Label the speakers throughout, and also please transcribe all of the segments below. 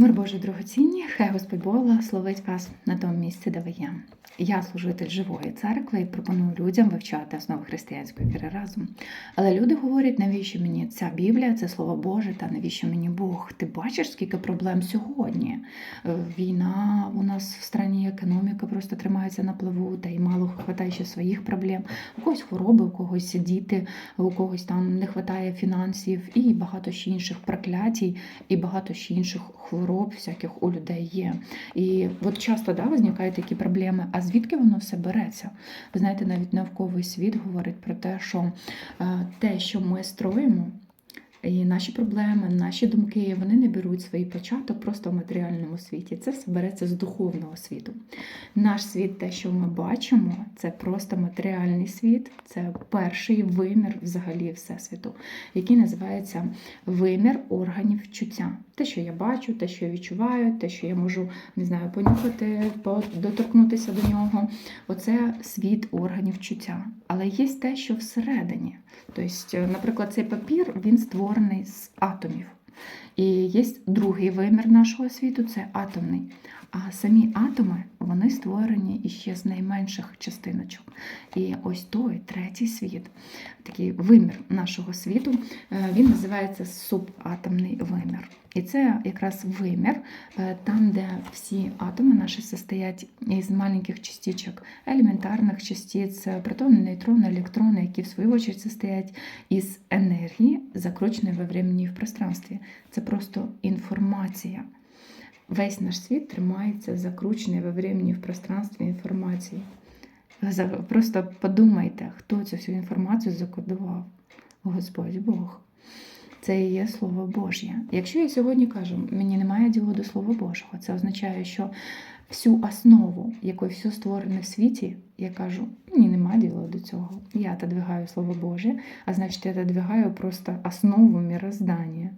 Speaker 1: Мир Божий дорогоцінні, хай Господь Бог благословить вас на тому місці, де ви є. Я служитель живої церкви і пропоную людям вивчати основи християнської віри разом. Але люди говорять, навіщо мені ця Біблія, це слово Боже, та навіщо мені Бог? Ти бачиш, скільки проблем сьогодні? Е, Війна у нас в страні, економіка просто тримається на плаву, та й мало хватає ще своїх проблем. У когось хвороби, у когось діти, у когось там не вистачає фінансів і багато ще інших проклятій, і багато ще інших хвороб, всяких у людей є. І от часто да, виникають такі проблеми. А звідки воно все береться? Ви знаєте, навіть науковий світ говорить про те, що е, те, що ми строїмо. І наші проблеми, наші думки, вони не беруть свій початок просто в матеріальному світі. Це все береться з духовного світу. Наш світ, те, що ми бачимо, це просто матеріальний світ, це перший вимір взагалі всесвіту, який називається вимір органів чуття. Те, що я бачу, те, що я відчуваю, те, що я можу не знаю, понюхати, по- доторкнутися до нього. Оце світ органів чуття. Але є те, що всередині. Тобто, наприклад, цей папір він створений з атомів. І є другий вимір нашого світу це атомний. А самі атоми вони створені іще з найменших частиночок. І ось той третій світ, такий вимір нашого світу, е, він називається субатомний вимір. І це якраз вимір, е, там, де всі атоми наші состоять із маленьких частичок, елементарних частиць, протони, нейтрони, електрони, які в свою очередь состоять із енергії, закрученої во времени і в пространстві. Це просто інформація. Весь наш світ тримається закручений во времени і в пространстві інформації. Просто подумайте, хто цю всю інформацію закодував. Господь Бог. Це і є Слово Божє. Якщо я сьогодні кажу, мені немає діла до Слова Божого, це означає, що всю основу, якою все створене в світі, я кажу, мені немає діла до цього. Я отодвигаю Слово Божє, а значить, я отодвигаю просто основу мироздання.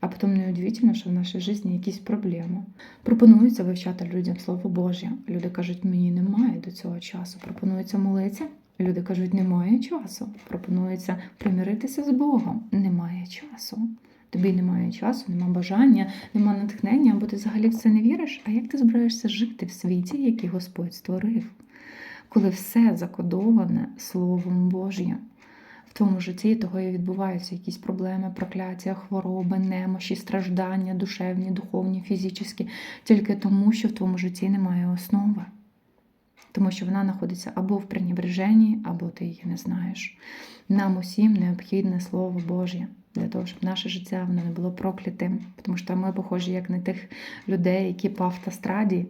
Speaker 1: А потім неудивительно, що в нашій житті якісь проблеми. Пропонується вивчати людям Слово Боже. Люди кажуть, мені немає до цього часу. Пропонується молитися. Люди кажуть, немає часу. Пропонується примиритися з Богом. Немає часу. Тобі немає часу, немає бажання, немає натхнення, або ти взагалі в це не віриш. А як ти збираєшся жити в світі, який Господь створив, коли все закодоване Словом Божим? В твоєму житті того і відбуваються якісь проблеми, прокляття, хвороби, немощі, страждання, душевні, духовні, фізичні, тільки тому, що в твоєму житті немає основи. Тому що вона знаходиться або в пренебреженні, або ти її не знаєш. Нам усім необхідне Слово Боже для того, щоб наше життя воно не було проклятим. Тому що ми похожі як на тих людей, які по автостраді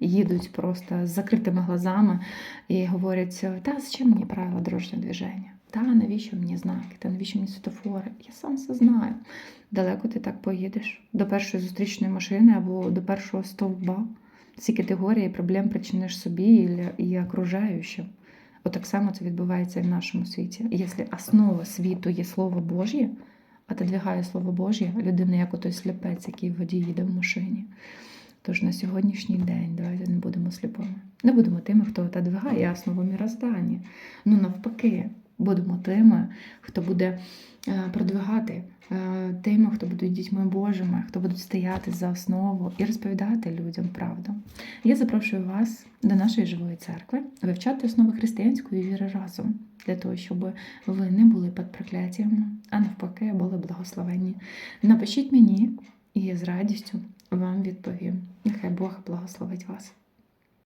Speaker 1: їдуть просто з закритими глазами і говорять: та зачем мені правила дорожнього движення? Та навіщо мені знаки? Та навіщо мені світофори? Я сам все знаю. Далеко ти так поїдеш до першої зустрічної машини або до першого стовба. Ці категорії проблем причиниш собі і, і окружаючим. Отак само це відбувається і в нашому світі. Якщо основа світу є Слово Божє, а отодвигає Слово Божє, людина як отой сліпець, який в воді їде в машині. Тож на сьогоднішній день давайте не будемо сліпими. Не будемо тими, хто отодвигає основу міроздання. Ну навпаки, будемо тими, хто буде е, продвигати, е, тими, хто будуть дітьми Божими, хто будуть стояти за основу і розповідати людям правду. Я запрошую вас до нашої живої церкви вивчати основи християнської віри разом, для того, щоб ви не були під прокляттями, а навпаки, були благословенні. Напишіть мені, і я з радістю вам відповім. Нехай Бог благословить вас.